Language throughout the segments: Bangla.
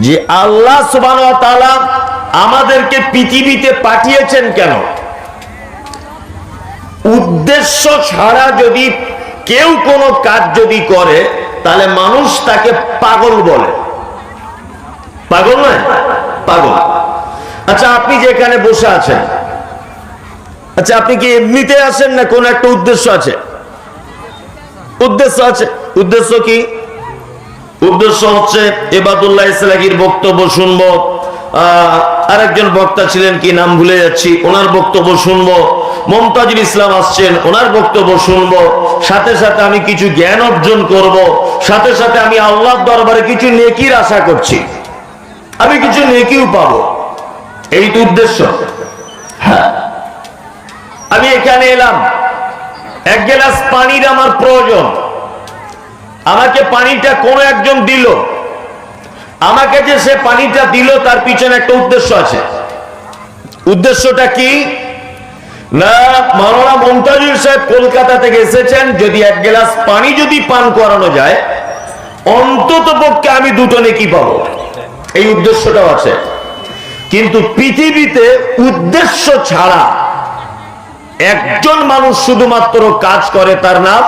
যে আল্লাহ আমাদেরকে পৃথিবীতে পাঠিয়েছেন কেন? উদ্দেশ্য ছাড়া যদি কেউ কোনো কাজ যদি করে, তাহলে মানুষ তাকে পাগল বলে। পাগল নয়? পাগল। আচ্ছা আপনি যে এখানে বসে আছেন আচ্ছা আপনি কি এমনিতে আসেন না? কোন একটা উদ্দেশ্য আছে? উদ্দেশ্য আছে। উদ্দেশ্য কি? উদ্দেশ্য হচ্ছে এবাদুল্লাহ ইসলাকির বক্তব্য শুনব। আরেকজন বক্তা ছিলেন কি নাম ভুলে যাচ্ছি, ওনার বক্তব্য শুনব। মমতাজুল ইসলাম আসছেন, ওনার বক্তব্য শুনব। সাথে সাথে আমি কিছু জ্ঞান অর্জন করব। সাথে সাথে আমি আল্লাহর দরবারে কিছু নেকির আশা করছি। আমি কিছু নেকিও পাব। এই তো উদ্দেশ্য। হ্যাঁ। আমি এখানে এলাম। এক গ্লাস পানির আমার প্রয়োজন। আমাকে পানিটা কোনো একজন দিল। আমাকে যে সে পানিটা দিল, তার পিছনে একটা উদ্দেশ্য আছে। উদ্দেশ্যটা কি? না, মাওলানা মমতাজুল সাহেব কলকাতা থেকে এসেছেন, যদি এক গ্লাস পানি যদি পান করানো যায়, অন্তত পক্ষে আমি দুটো নেকি পাবো। এই উদ্দেশ্যটাও আছে। কিন্তু পৃথিবীতে উদ্দেশ্য ছাড়া একজন মানুষ শুধুমাত্র কাজ করে, তার নাম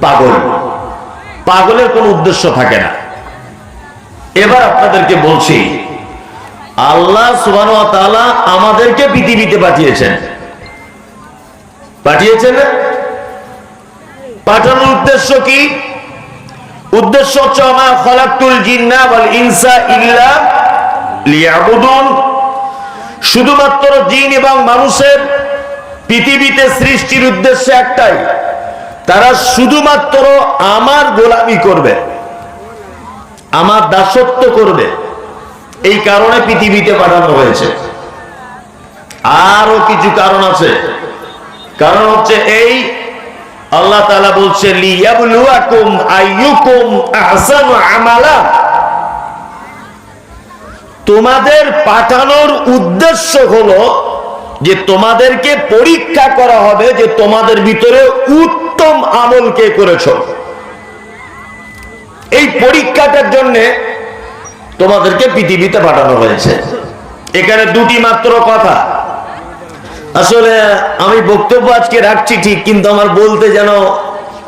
পাগল। পাগলের কোন উদ্দেশ্য থাকে না। এবার আপনাদেরকে বলছি, আল্লাহ আমাদেরকে পৃথিবীতে পাঠিয়েছেন। পাঠিয়েছেন পাঠানোর উদ্দেশ্য কি? উদ্দেশ্য হচ্ছে আমার খলাকুল জিন্না ইনসা ইল্লা শুধুমাত্র জিন এবং মানুষের পৃথিবীতে সৃষ্টির উদ্দেশ্য একটাই। তারা শুধুমাত্র আমার গোলামি করবে, আমার দাসত্ব করবে, এই কারণে পৃথিবীতে পাঠানো হয়েছে। আরও কিছু কারণ আছে। কারণ হচ্ছে এই, আল্লাহ বলছে তোমাদের পাঠানোর উদ্দেশ্য হলো যে তোমাদেরকে পরীক্ষা করা হবে যে তোমাদের ভিতরে উত্তম আমল কে করেছ? এই পরীক্ষাটার জন্য তোমাদেরকে পৃথিবীতে পাঠানো হয়েছে। এখানে দুটি মাত্র কথা। আসলে আমি বক্তব্য আজকে রাখছি ঠিক, কিন্তু আমার বলতে যেন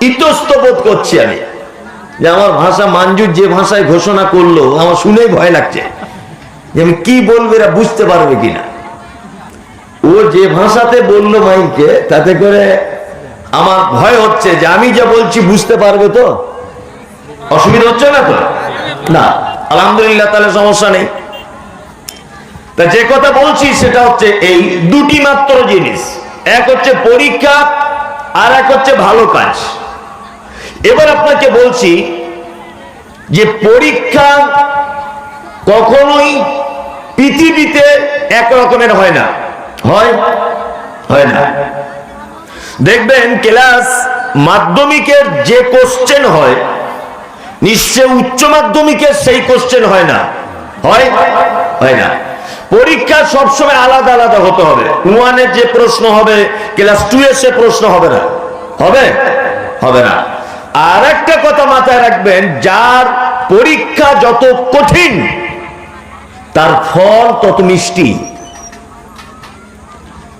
ইতস্ত বোধ করছি আমি। যে আমার ভাষা মানজুর যে ভাষায় ঘোষণা করল, আমার শুনেই ভয় লাগছে। যে আমি কি বলব, এরা বুঝতে পারবে কিনা। ও যে ভাষাতে বলল মাইকে তাতে করে আমার ভয় হচ্ছে যে আমি যা বলছি বুঝতে পারবে তো? অসুবিধা হচ্ছে না তো? না। আলহামদুলিল্লাহ, তাহলে সমস্যা নেই। তা যে কথা বলছি সেটা হচ্ছে এই দুটি মাত্র জিনিস। এক হচ্ছে পরীক্ষা, আর এক হচ্ছে ভালো কাজ। এবার আপনাকে বলছি যে পরীক্ষা কখনোই পৃথিবীতে এক রকমের হয় না। হয়? হয় না। দেখবেন ক্লাস মাধ্যমিকের যে কোশ্চেন হয়, নিশ্চয় উচ্চ মাধ্যমিকের সেই কোশ্চেন হয় না। হয়? হয় না। পরীক্ষা সবসময় আলাদা আলাদা হতে হবে। ওয়ানের যে প্রশ্ন হবে, ক্লাস টু এর সে প্রশ্ন হবে না। হবে? হবে না। আর একটা কথা মাথায় রাখবেন, যার পরীক্ষা যত কঠিন, তার ফল তত মিষ্টি।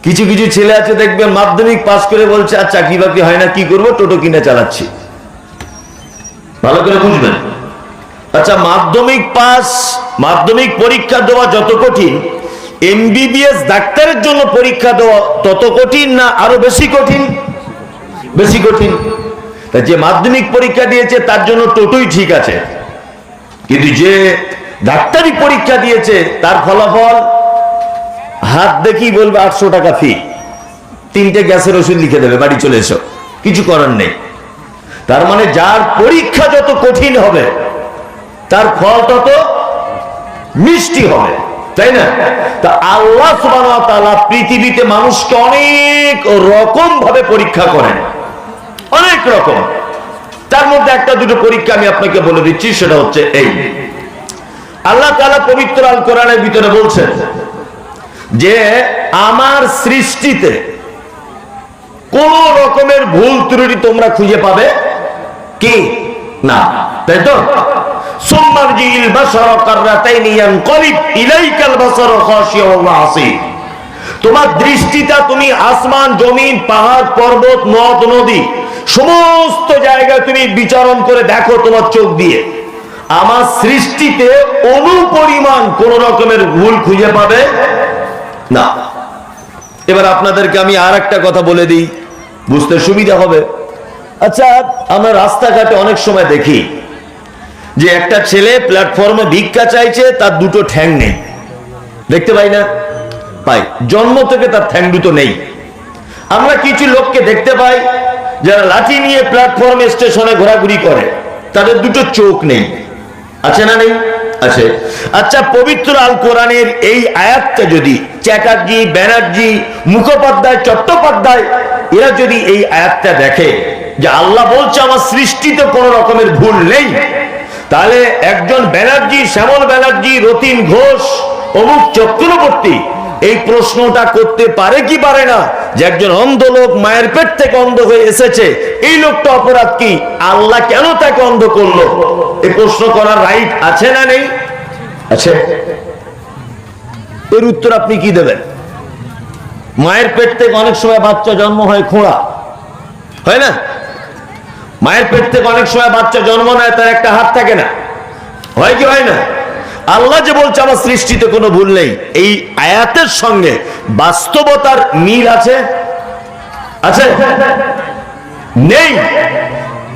কিছু কিছু ছেলে আছে দেখবেন মাধ্যমিক পাশ করে বলছে, আর চাকরি বাকরি হয় না, কি করব? টোটো কিনে চালাচ্ছি। ভালো করে বুঝবেন। আচ্ছা মাধ্যমিক পাস মাধ্যমিক পরীক্ষা দেওয়া যত কঠিন, এমবিবিএস ডাক্তারের জন্য পরীক্ষা দেওয়া তত কঠিন না আরও বেশি কঠিন? বেশি কঠিন। যে মাধ্যমিক পরীক্ষা দিয়েছে, তার জন্য টোটোই ঠিক আছে। কিন্তু যে ডাক্তারি পরীক্ষা দিয়েছে, তার ফলাফল হাত দেখি বলবে আটশো টাকা ফি তিনটে গ্যাসের ওষুধ লিখে দেবে, বাড়ি চলে এসো। কিছু করার নেই। তার মানে যার পরীক্ষা যত কঠিন হবে, তার ফল তত মিষ্টি হবে, তাই না? তা আল্লাহ তাআলা পৃথিবীতে মানুষকে অনেক রকম ভাবে পরীক্ষা করেন। অনেক রকম। তার মধ্যে একটা দুটো পরীক্ষা আমি আপনাকে বলে দিচ্ছি, সেটা হচ্ছে এই। আল্লাহ তাআলা পবিত্র আল কোরআনের ভিতরে বলছেন যে আমার সৃষ্টিতে কোন রকমের ভুল ত্রুটি তোমরা খুঁজে পাবে? কি? না। তাই তো? তোমার দৃষ্টিটা তুমি আসমান, জমিন, পাহাড়, পর্বত, নদ, নদী, সমস্ত জায়গায় তুমি বিচারণ করে দেখো তোমার চোখ দিয়ে। আমার সৃষ্টিতে অনুপরিমাণ কোন রকমের ভুল খুঁজে পাবে? না। এবার আপনাদেরকে আমি আর একটা কথা বলে দিই। বুঝতে সুবিধা হবে। আচ্ছা আমরা রাস্তাঘাটে অনেক সময় দেখি যে একটা ছেলে প্ল্যাটফর্মে ভিক্ষা চাইছে, তার দুটো ঠ্যাং নেই। দেখতে পাই না? পাই। জন্ম থেকে তার ঠ্যাং দুটো নেই। আমরা কিছু লোককে দেখতে পাই যারা লাঠি নিয়ে প্ল্যাটফর্ম স্টেশনে ঘোরাঘুরি করে। তাদের দুটো চোখ নেই। আছে না নেই? আছে। আচ্ছা পবিত্র আল কোরআনের এই আয়াতটা যদি চ্যাটার্জি, ব্যানার্জি, মুখোপাধ্যায়, চট্টোপাধ্যায়, এরা যদি এই আয়াতটা দেখে যে আল্লাহ বলছে আমার সৃষ্টিতে কোনো রকমের ভুল নেই, তাহলে একজন ব্যানার্জি, শ্যামল ব্যানার্জি, রতিন ঘোষ, অমুক চক্রবর্তী এই প্রশ্নটা করতে পারে কি পারে না? যে একজন অন্ধ লোক মায়ের পেট থেকে অন্ধ হয়ে এসেছে, এই লোকটা অপরাধ কি? আল্লাহ কেন তাকে অন্ধ করল? এই প্রশ্ন করার রাইট আছে না নেই? আছে। এর উত্তর আপনি কি দেবেন? মায়ের পেট থেকে অনেক সময় বাচ্চা জন্ম হয় খোঁড়া। হয় না? মায়ের পেট থেকে অনেক সময় বাচ্চা জন্ম নেয়, তার একটা হাত থাকে না। হয় কি হয় না? আল্লাহ যে বলছে, আমার সৃষ্টিতে কোনো ভুল নেই। এই আয়াতের সঙ্গে বাস্তবতার মিল আছে? আছে? নেই।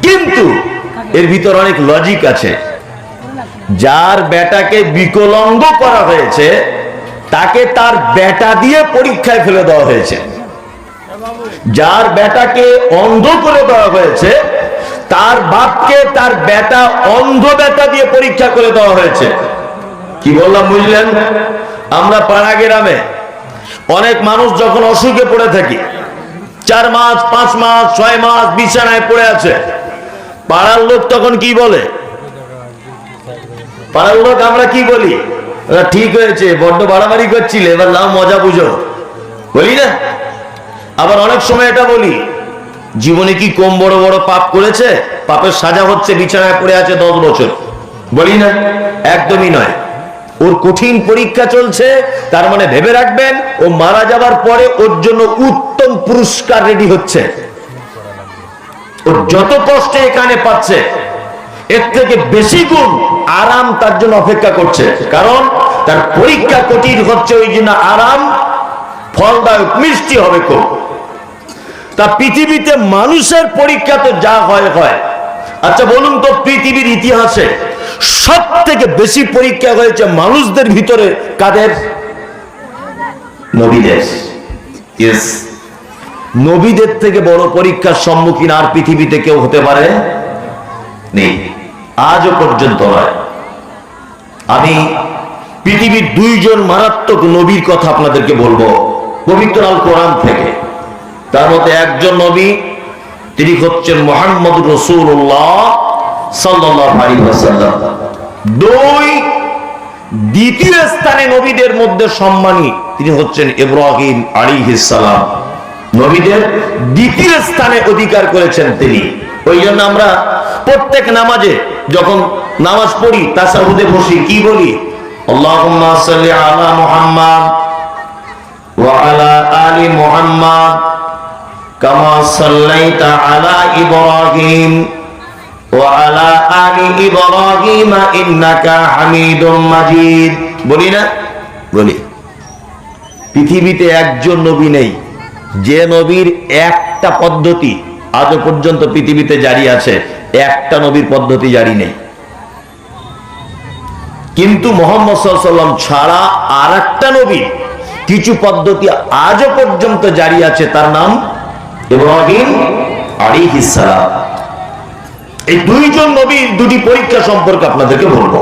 কিন্তু এর ভিতর অনেক লজিক আছে। যার বেটাকে বিকলঙ্গ করা হয়েছে, তাকে তার বেটা দিয়ে পরীক্ষায় ফেলে দেওয়া হয়েছে। যার বেটাকে অন্ধ করে দেওয়া হয়েছে, তার বাপকে তার বেটা অন্ধ বেটা দিয়ে পরীক্ষা করে দেওয়া হয়েছে। কি বললাম বুঝলেন? আমরা পাড়া গ্রামে অনেক মানুষ যখন অসুখে পড়ে থাকি, চার মাস, পাঁচ মাস, ছয় মাস বিছানায় পড়ে আছে, পাড়ার লোক তখন কি বলে? পাড়ার লোক আমরা কি বলি? ঠিক হয়েছে, বড্ড বাড়াবাড়ি করছিলে, এবার লাও মজা বুঝো। বলি না? আবার অনেক সময় এটা বলি, জীবনে কি কম বড় বড় পাপ করেছে? পাপের সাজা হচ্ছে বিছানায় পড়ে আছে দশ বছর। বলি না? একদমই নয়। ওর কঠিন পরীক্ষা চলছে, তার মানে ভেবে রাখবেন, ও মারা যাবার পরে ওর জন্য উত্তম পুরস্কার রেডি হচ্ছে। ও যত কষ্টে এখানে পাচ্ছে, এর থেকে বেশি গুণ আরাম তার জন্য অপেক্ষা করছে। কারণ তার পরীক্ষা কঠিন হচ্ছে, ওই জন্য আরাম ফলদায়ক, মিষ্টি হবে খুব। তা পৃথিবীতে মানুষের পরীক্ষা তো যা হয় হয়। আচ্ছা বলুন তো পৃথিবীর ইতিহাসে সব থেকে বেশি পরীক্ষা হয়েছে মানুষদের ভিতরে কাদের? নবীদের। নবীদের থেকে বড় পরীক্ষার সম্মুখীন আর পৃথিবীতে কেউ হতে পারে নেই। আজও পর্যন্ত নয়। আমি পৃথিবীর দুইজন মারাত্মক নবীর কথা আপনাদেরকে বলব। পবিত্র আল কোরআন থেকে। তার মধ্যে একজন নবী, তিনি হচ্ছেন মোহাম্মদ রসুল্লাহ দুই, দ্বিতীয় স্থানে নবীদের মধ্যে সম্মানী তিনি হচ্ছেন ইব্রাহিম আলী নবীদের দ্বিতীয় স্থানে অধিকার করেছেন তিনি। ওই জন্য আমরা প্রত্যেক নামাজে যখন নামাজ পড়ি, তাসাহুদে বসি, কি বলি? আলা কামা সাল্লাইতা আলা ইব্রাহিম। আলা আলি ইন্নাকা হামিদুম মাজিদ। বলি না? বলি। পৃথিবীতে একজন নবী নেই। যে নবীর একটা পদ্ধতি আজও পর্যন্ত পৃথিবীতে জারি আছে, একটা নবীর পদ্ধতি জারি নেই। কিন্তু মোহাম্মদ সাল্লাম ছাড়া আর একটা নবী কিছু পদ্ধতি আজও পর্যন্ত জারি আছে, তার নাম ইব্রাহিম সালাম। এই দুইজন নবীর দুটি পরীক্ষা সম্পর্কে আপনাদেরকে বলব।